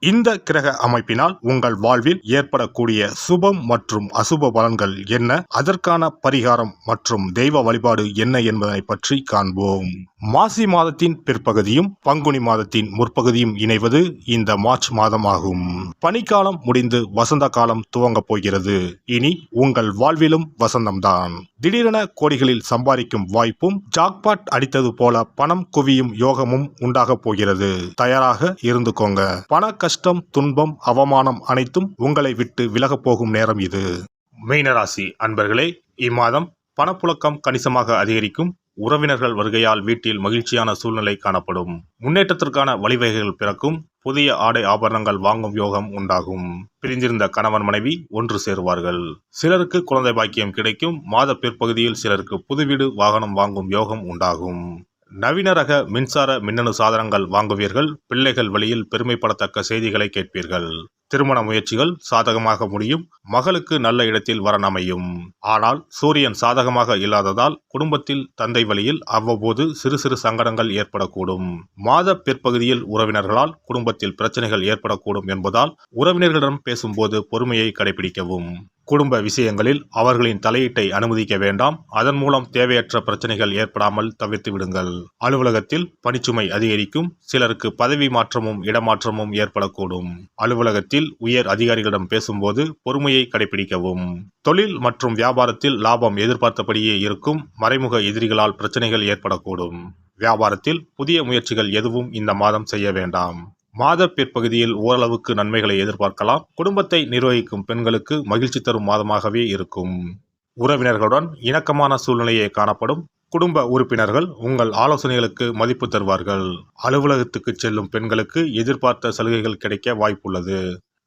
இந்த கிரக அமைப்பினால் உங்கள் வாழ்வில் ஏற்படக்கூடிய சுபம் மற்றும் அசுப பலன்கள் என்ன? அதற்கான பரிகாரம் மற்றும் தெய்வ வழிபாடு என்ன என்பதனை பற்றி காண்போம். மாசி மாதத்தின் பிற்பகுதியும் பங்குனி மாதத்தின் முற்பகுதியும் இணைவது இந்த மார்ச் மாதம் ஆகும் பனிக்காலம் முடிந்து வசந்த காலம் துவங்கப் போகிறது. இனி உங்கள் வாழ்விலும் வசந்தம்தான். திடீரென கோடிகளில் சம்பாதிக்கும் வாய்ப்பும் ஜாக்பாட் அடித்தது போல பணம் குவியும் யோகமும் உண்டாகப் போகிறது. தயாராக இருந்துக்கோங்க. பண கஷ்டம் துன்பம் அவமானம் அனைத்தும் உங்களை விட்டு விலகப் போகும் நேரம் இது. மீனராசி அன்பர்களே இம்மாதம் பணப்புழக்கம் கணிசமாக அதிகரிக்கும். உறவினர்கள் வருகையால் வீட்டில் மகிழ்ச்சியான சூழ்நிலை காணப்படும். முன்னேற்றத்திற்கான வழிவகைகள் பிறக்கும் புதிய ஆடை ஆபரணங்கள் வாங்கும் யோகம் உண்டாகும். பிரிந்திருந்த கணவன் மனைவி ஒன்று சேருவார்கள். சிலருக்கு குழந்தை பாக்கியம் கிடைக்கும். மாத பிற்பகுதியில் சிலருக்கு புது வீடு வாகனம் வாங்கும் யோகம் உண்டாகும். நவீன ரக மின்சார மின்னணு சாதனங்கள் வாங்குவீர்கள். பிள்ளைகள் வழியில் பெருமைப்படத்தக்க செய்திகளை கேட்பீர்கள். திருமண முயற்சிகள் சாதகமாக முடியும். மகளுக்கு நல்ல இடத்தில் வரன் அமையும் ஆனால் சூரியன் சாதகமாக இல்லாததால் குடும்பத்தில் தந்தை வழியில் அவ்வப்போது சிறு சிறு சங்கடங்கள் ஏற்படக்கூடும். மாத பிற்பகுதியில் உறவினர்களால் குடும்பத்தில் பிரச்சனைகள் ஏற்படக்கூடும் என்பதால் உறவினர்களிடம் பேசும்போது பொறுமையை கடைபிடிக்கவும். குடும்ப விஷயங்களில் அவர்களின் தலையீட்டை அனுமதிக்க வேண்டாம். அதன் மூலம் தேவையற்ற பிரச்சனைகள் ஏற்படாமல் தவிர்த்து விடுங்கள். அலுவலகத்தில் பணிச்சுமை அதிகரிக்கும் சிலருக்கு பதவி மாற்றமும் இடமாற்றமும் ஏற்படக்கூடும். அலுவலகத்தில் உயர் அதிகாரிகளிடம் பேசும்போது பொறுமையை கடைபிடிக்கவும். தொழில் மற்றும் வியாபாரத்தில் லாபம் எதிர்பார்த்தபடியே இருக்கும் மறைமுக எதிரிகளால் பிரச்சனைகள் ஏற்படக்கூடும். வியாபாரத்தில் புதிய முயற்சிகள் எதுவும் இந்த மாதம் செய்ய வேண்டாம். மாத பிற்பகுதியில் ஓரளவுக்கு நன்மைகளை எதிர்பார்க்கலாம். குடும்பத்தை நிர்வகிக்கும் பெண்களுக்கு மகிழ்ச்சி தரும் மாதமாகவே இருக்கும். உறவினர்களுடன் இணக்கமான சூழ்நிலையே காணப்படும். குடும்ப உறுப்பினர்கள் உங்கள் ஆலோசனைகளுக்கு மதிப்பு தருவார்கள். அலுவலகத்துக்கு செல்லும் பெண்களுக்கு எதிர்பார்த்த சலுகைகள் கிடைக்க வாய்ப்புள்ளது.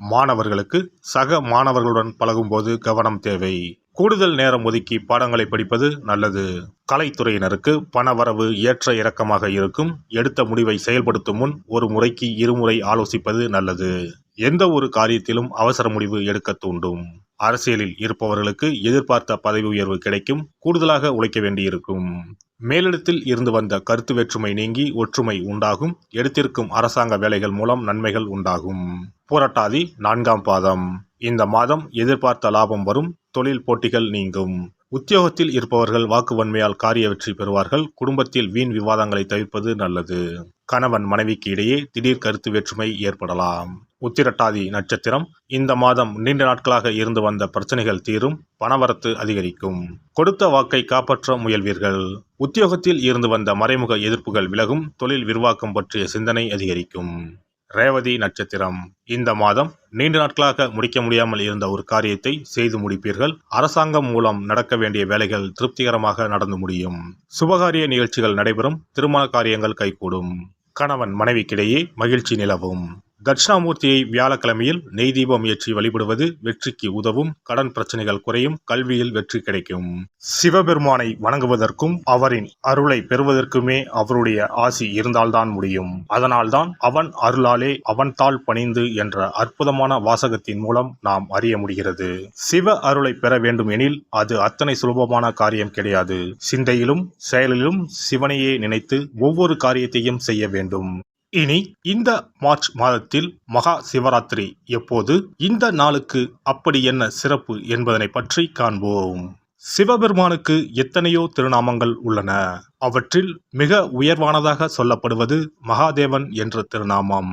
மாணவர்களுக்கு சக மாணவர்களுடன் பழகும்போது கவனம் தேவை. கூடுதல் நேரம் ஒதுக்கி பாடங்களை படிப்பது நல்லது. கலைத்துறையினருக்கு பணவரவு ஏற்ற இறக்கமாக இருக்கும். எடுத்த முடிவை செயல்படுத்தும் முன் ஒரு முறைக்கு இருமுறை ஆலோசிப்பது நல்லது. எந்த ஒரு காரியத்திலும் அவசர முடிவு எடுக்க தூண்டும். அரசியலில் இருப்பவர்களுக்கு எதிர்பார்த்த பதவி உயர்வு கிடைக்கும். கூடுதலாக உழைக்க வேண்டியிருக்கும். மேலிடத்தில் இருந்து வந்த கருத்து வேற்றுமை நீங்கி ஒற்றுமை உண்டாகும். எடுத்திருக்கும் அரசாங்க வேலைகள் மூலம் நன்மைகள் உண்டாகும். புரட்டாதி நான்காம் பாதம். இந்த மாதம் எதிர்பார்த்த லாபம் வரும். தொழில் போட்டிகள் நீங்கும். உத்தியோகத்தில் இருப்பவர்கள் வாக்குவன்மையால் காரிய வெற்றி பெறுவார்கள். குடும்பத்தில் வீண் விவாதங்களை தவிர்ப்பது நல்லது. கணவன் மனைவிக்கு இடையே திடீர் கருத்து வேற்றுமை ஏற்படலாம். உத்திரட்டாதி நட்சத்திரம் இந்த மாதம் நீண்ட நாட்களாக இருந்து வந்த பிரச்சனைகள் தீரும் பணவரத்து அதிகரிக்கும். கொடுத்த வாக்கை காப்பாற்ற முயல்வீர்கள். உத்தியோகத்தில் இருந்து வந்த மறைமுக எதிர்ப்புகள் விலகும் தொழில் விரிவாக்கம் பற்றிய சிந்தனை அதிகரிக்கும். ரேவதி நட்சத்திரம். இந்த மாதம் நீண்ட நாட்களாக முடிக்க முடியாமல் இருந்த ஒரு காரியத்தை செய்து முடிப்பீர்கள். அரசாங்கம் மூலம் நடக்க வேண்டிய வேலைகள் திருப்திகரமாக நடந்து முடியும். சுபகாரிய நிகழ்ச்சிகள் நடைபெறும். திருமண காரியங்கள் கைகூடும். கணவன் மனைவிக்கிடையே மகிழ்ச்சி நிலவும். தட்சிணாமூர்த்தியை வியாழக்கிழமையில் நெய் தீபம் ஏற்றி வழிபடுவது வெற்றிக்கு உதவும் கடன் பிரச்சனைகள் குறையும் கல்வியில் வெற்றி கிடைக்கும். சிவபெருமானை வணங்குவதற்கும் அவரின் அருளை பெறுவதற்குமே அவருடைய ஆசி இருந்தால்தான் முடியும். அதனால்தான் அவன் அருளாலே அவன் தாள் பணிந்து என்ற அற்புதமான வாசகத்தின் மூலம் நாம் அறிய முடிகிறது. சிவ அருளை பெற வேண்டும் எனில் அது அத்தனை சுலபமான காரியம் கிடையாது. சிந்தையிலும் செயலிலும் சிவனையே நினைத்து ஒவ்வொரு காரியத்தையும் செய்ய வேண்டும். இனி இந்த மார்ச் மாதத்தில் மகா சிவராத்திரி. எப்போது? இந்த நாளுக்கு அப்படி என்ன சிறப்பு என்பதனை பற்றி காண்போம். சிவபெருமானுக்கு எத்தனையோ திருநாமங்கள் உள்ளன. அவற்றில் மிக உயர்வானதாக சொல்லப்படுவது மகாதேவன் என்ற திருநாமம்.